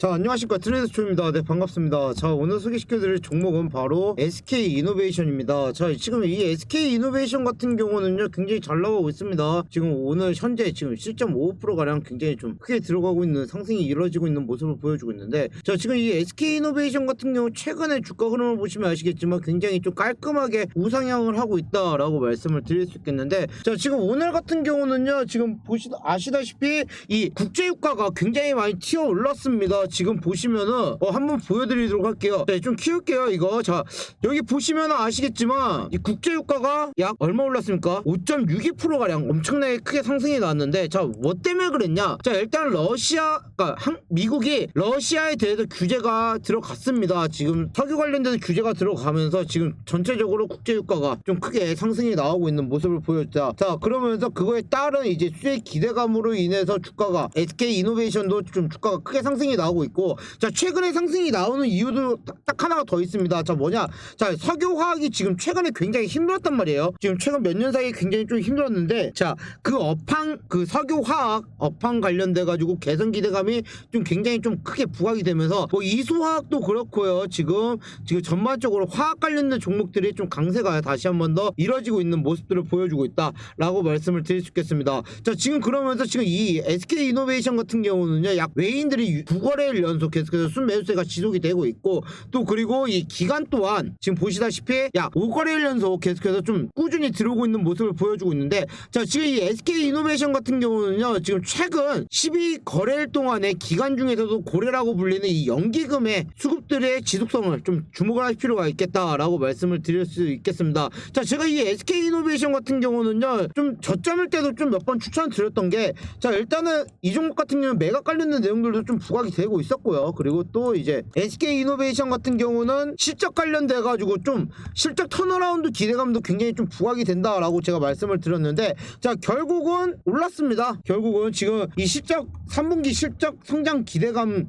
자 안녕하십니까. 트레이더 초입니다. 네 반갑습니다. 자 오늘 소개시켜드릴 종목은 바로 SK 이노베이션입니다. 자 지금 이 SK 이노베이션 같은 경우는요 굉장히 잘 나가고 있습니다. 지금 오늘 현재 지금 7.55% 가량 굉장히 좀 크게 들어가고 있는 상승이 이루어지고 있는 모습을 보여주고 있는데 자 지금 이 SK 이노베이션 같은 경우 최근에 주가 흐름을 보시면 아시겠지만 굉장히 좀 깔끔하게 우상향을 하고 있다라고 말씀을 드릴 수 있겠는데 자 지금 오늘 같은 경우는요 지금 보시 아시다시피 이 국제유가가 굉장히 많이 튀어 올랐습니다. 지금 보시면은 어, 한번 보여드리도록 할게요. 네, 좀 키울게요 이거. 자 여기 보시면은 아시겠지만 이 국제유가가 약 얼마 올랐습니까? 5.62% 가량 엄청나게 크게 상승이 나왔는데 자뭐 때문에 그랬냐? 자 일단 러시아, 그러니까 한, 미국이 러시아에 대해서 규제가 들어갔습니다. 지금 석유 관련돼서 규제가 들어가면서 지금 전체적으로 국제유가가 좀 크게 상승이 나오고 있는 모습을 보였다. 자 그러면서 그거에 따른 이제 수익 기대감으로 인해서 주가가 SK 이노베이션도 좀 주가가 크게 상승이 나오고 있고 자 최근에 상승이 나오는 이유도 딱, 딱 하나가 더 있습니다. 자 뭐냐? 자 석유화학이 지금 최근에 굉장히 힘들었단 말이에요. 지금 최근 몇 년 사이에 굉장히 좀 힘들었는데 자 그 업황 그 석유화학 업황 관련돼 가지고 개선 기대감이 좀 굉장히 좀 크게 부각이 되면서 뭐 이수화학도 그렇고요. 지금 지금 전반적으로 화학 관련된 종목들이 좀 강세가 다시 한 번 더 이뤄지고 있는 모습들을 보여주고 있다라고 말씀을 드릴 수 있겠습니다. 자 지금 그러면서 지금 이 SK 이노베이션 같은 경우는요 약 외인들이 9 거래일 연속 계속해서 순매수세가 지속이 되고 있고 또 그리고 이 기간 또한 지금 보시다시피 약 5거래일 연속 계속해서 좀 꾸준히 들어오고 있는 모습을 보여주고 있는데 자 지금 이 SK 이노베이션 같은 경우는요 지금 최근 12거래일 동안의 기간 중에서도 고래라고 불리는 이 연기금의 수급들의 지속성을 좀 주목을 할 필요가 있겠다라고 말씀을 드릴 수 있겠습니다. 자 제가 이 SK 이노베이션 같은 경우는요 좀 저점일 때도 좀 몇 번 추천드렸던 게 자 일단은 이 종목 같은 경우는 매각 관련된 내용들도 좀 부각이 되고 있었고요. 그리고 또 이제 SK 이노베이션 같은 경우는 실적 관련돼 가지고 좀 실적 턴어라운드 기대감도 굉장히 좀 부각이 된다라고 제가 말씀을 드렸는데 자 결국은 올랐습니다. 결국은 지금 이 실적 3분기 실적 성장 기대감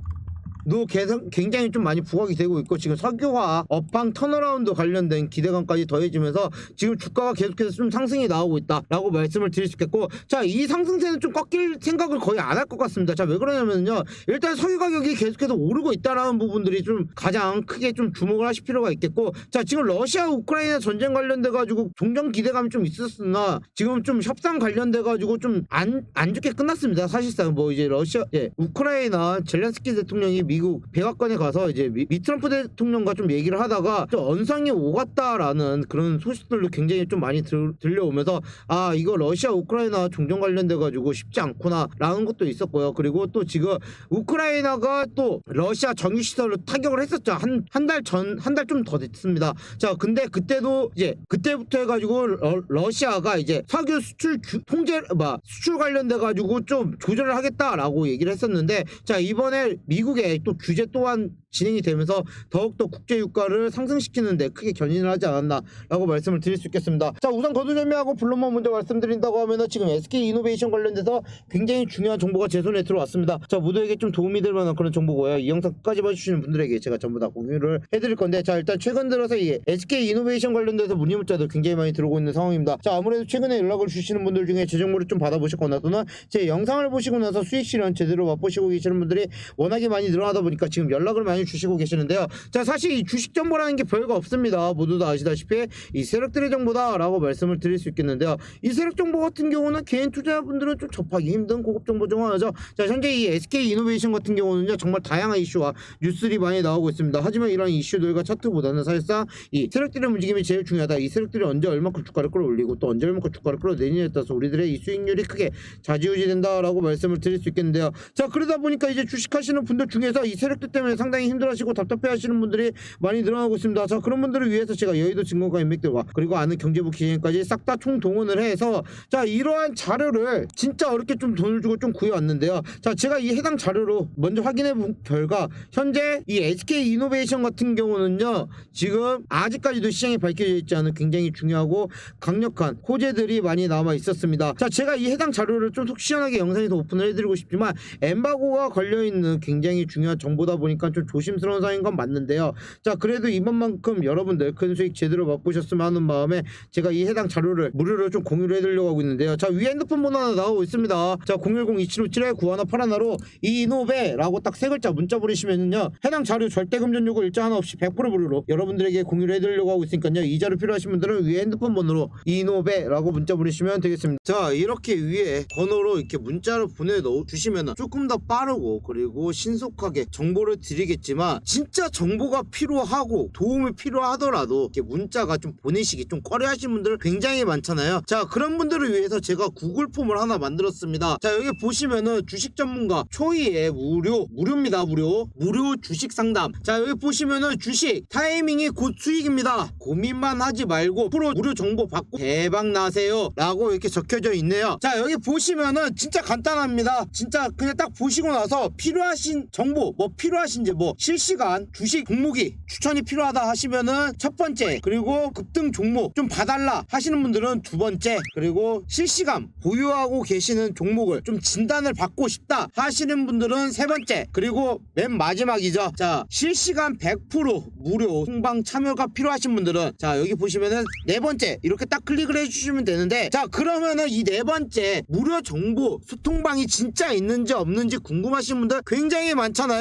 도 개선, 굉장히 좀 많이 부각이 되고 있고 지금 석유화 업황 턴어라운드 관련된 기대감까지 더해지면서 지금 주가가 계속해서 좀 상승이 나오고 있다라고 말씀을 드릴 수 있겠고 자 이 상승세는 좀 꺾일 생각을 거의 안 할 것 같습니다. 자 왜 그러냐면요. 일단 석유 가격이 계속해서 오르고 있다라는 부분들이 좀 가장 크게 좀 주목을 하실 필요가 있겠고 자 지금 러시아 우크라이나 전쟁 관련돼 가지고 종전 기대감이 좀 있었으나 지금 좀 협상 관련돼 가지고 좀 안안 좋게 끝났습니다. 사실상 뭐 이제 러시아 예 우크라이나 젤렌스키 대통령이 미국 백악관에 가서 이제 미, 미 트럼프 대통령과 좀 얘기를 하다가 좀 언성이 오갔다라는 그런 소식들도 굉장히 좀 많이 들, 들려오면서 아 이거 러시아 우크라이나 종전 관련돼 가지고 쉽지 않구나라는 것도 있었고요. 그리고 또 지금 우크라이나가 또 러시아 정유 시설로 타격을 했었죠. 한 한 달 전 한 달 좀 더 됐습니다. 자 근데 그때도 이제 그때부터 해가지고 러, 러시아가 이제 석유 수출 규- 통제 뭐 수출 관련돼 가지고 좀 조절을 하겠다라고 얘기를 했었는데 자 이번에 미국의 또 규제 또한 진행이 되면서 더욱더 국제 유가를 상승시키는데 크게 견인을 하지 않았나라고 말씀을 드릴 수 있겠습니다. 자 우선 거두절미하고 블록만 먼저 말씀드린다고 하면은 지금 SK 이노베이션 관련돼서 굉장히 중요한 정보가 제 손에 들어왔습니다. 자 모두에게 좀 도움이 될 만한 그런 정보고요. 이 영상 끝까지 봐주시는 분들에게 제가 전부 다 공유를 해드릴 건데 자 일단 최근 들어서 이 SK 이노베이션 관련돼서 문의 문자도 굉장히 많이 들어오고 있는 상황입니다. 자 아무래도 최근에 연락을 주시는 분들 중에 제 정보를 좀 받아보셨거나 또는 제 영상을 보시고 나서 수익 실현 제대로 맛보시고 계시는 분들이 워낙에 많이 늘어나 다 보니까 지금 연락을 많이 주시고 계시는데요. 자 사실 이 주식 정보라는 게 별거 없습니다. 모두 다 아시다시피 이 세력들의 정보다라고 말씀을 드릴 수 있겠는데요. 이 세력 정보 같은 경우는 개인 투자분들은 좀 접하기 힘든 고급 정보 중 하나죠. 자 현재 이 SK 이노베이션 같은 경우는요 정말 다양한 이슈와 뉴스들이 많이 나오고 있습니다. 하지만 이런 이슈들과 차트보다는 사실상 이 세력들의 움직임이 제일 중요하다. 이 세력들이 언제 얼마큼 주가를 끌어올리고 또 언제 얼마큼 주가를 끌어내느냐에 따라서 우리들의 이 수익률이 크게 좌지우지된다라고 말씀을 드릴 수 있겠는데요. 자 그러다 보니까 이제 주식하시는 분들 중에 서 이 세력들 때문에 상당히 힘들어하시고 답답해하시는 분들이 많이 늘어나고 있습니다. 자 그런 분들을 위해서 제가 여의도 증권가 인맥들과 그리고 아는 경제부 기재까지 싹 다 총동원을 해서 자 이러한 자료를 진짜 어렵게 좀 돈을 주고 좀 구해왔는데요. 자 제가 이 해당 자료로 먼저 확인해 본 결과 현재 이 SK 이노베이션 같은 경우는요 지금 아직까지도 시장에 밝혀져 있지 않은 굉장히 중요하고 강력한 호재들이 많이 남아 있었습니다. 자 제가 이 해당 자료를 좀 속 시원하게 영상에서 오픈을 해드리고 싶지만 엠바고가 걸려 있는 굉장히 중요한 중요한 정보다 보니까 좀 조심스러운 사항인 건 맞는데요. 자 그래도 이번만큼 여러분들 큰 수익 제대로 맛보셨으면 하는 마음에 제가 이 해당 자료를 무료로 좀 공유를 해드리려고 하고 있는데요. 자 위에 핸드폰 번호 하나 나오고 있습니다. 자 010-2757에 9181로 이노베라고 딱 세 글자 문자 보내시면요 해당 자료 절대 금 전 요구 일자 하나 없이 100% 무료로 여러분들에게 공유를 해드리려고 하고 있으니까요. 이 자료 필요하신 분들은 위에 핸드폰 번호로 이노베라고 문자 보내시면 되겠습니다. 자 이렇게 위에 번호로 이렇게 문자를 보내 넣어 주시면 조금 더 빠르고 그리고 신속하게 정보를 드리겠지만 진짜 정보가 필요하고 도움이 필요하더라도 이렇게 문자가 좀 보내시기 좀 꺼려하시는 분들 굉장히 많잖아요. 자 그런 분들을 위해서 제가 구글 폼을 하나 만들었습니다. 자 여기 보시면은 주식 전문가 초이의 무료 무료입니다 무료 무료 주식 상담. 자 여기 보시면은 주식 타이밍이 곧 수익입니다. 고민만 하지 말고 프로 무료 정보 받고 대박 나세요 라고 이렇게 적혀져 있네요. 자 여기 보시면은 진짜 간단합니다. 진짜 그냥 딱 보시고 나서 필요하신 정보 뭐 필요하신지 뭐 실시간 주식 종목이 추천이 필요하다 하시면은 첫 번째 그리고 급등 종목 좀 봐달라 하시는 분들은 두 번째 그리고 실시간 보유하고 계시는 종목을 좀 진단을 받고 싶다 하시는 분들은 세 번째 그리고 맨 마지막이죠. 자 실시간 100% 무료 홍방 참여가 필요하신 분들은 자 여기 보시면은 네 번째 이렇게 딱 클릭을 해주시면 되는데 자 그러면은 이 네 번째 무료 정보 소통방이 진짜 있는지 없는지 궁금하신 분들 굉장히 많잖아요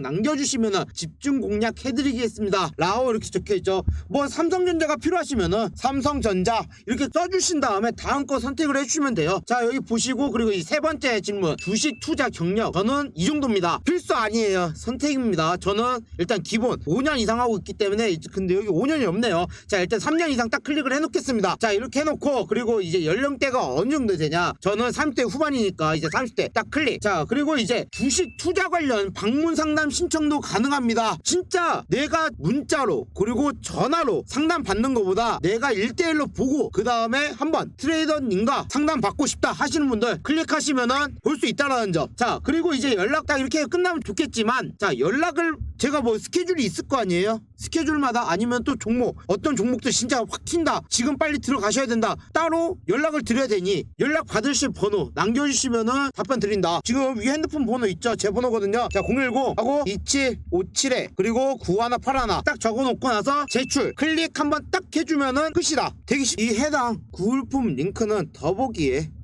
남겨주시면은 집중 공략 해드리겠습니다. 라오 이렇게 적혀있죠. 뭐 삼성전자가 필요하시면은 삼성전자 이렇게 써주신 다음에 다음 거 선택을 해주시면 돼요. 자 여기 보시고 그리고 이 세 번째 질문. 주식 투자 경력. 저는 이 정도입니다. 필수 아니에요. 선택입니다. 저는 일단 기본 5년 이상 하고 있기 때문에 근데 여기 5년이 없네요. 자 일단 3년 이상 딱 클릭을 해놓겠습니다. 자 이렇게 해놓고 그리고 이제 연령대가 어느 정도 되냐. 저는 30대 후반이니까 이제 30대 딱 클릭. 자 그리고 이제 주식 투자 관련 방문 상담 신청도 가능합니다 진짜 내가 문자로 그리고 전화로 상담 받는 것보다 내가 1대1로 보고 그 다음에 한번 트레이더님과 상담 받고 싶다 하시는 분들 클릭하시면은 볼 수 있다라는 점. 자, 그리고 이제 연락 딱 이렇게 끝나면 좋겠지만, 자, 연락을 제가 뭐 스케줄이 있을 거 아니에요? 스케줄마다 아니면 또 종목, 어떤 종목들 진짜 확 튄다. 지금 빨리 들어가셔야 된다. 따로 연락을 드려야 되니 연락 받으실 번호 남겨주시면은 답변 드린다. 지금 위 핸드폰 번호 있죠? 제 번호거든요. 자, 010 하고 2757에 그리고 9181딱 적어놓고 나서 제출 클릭 한번 딱 해주면은 끝이다. 되게 쉽... 이 해당 구울품 링크는 더보기에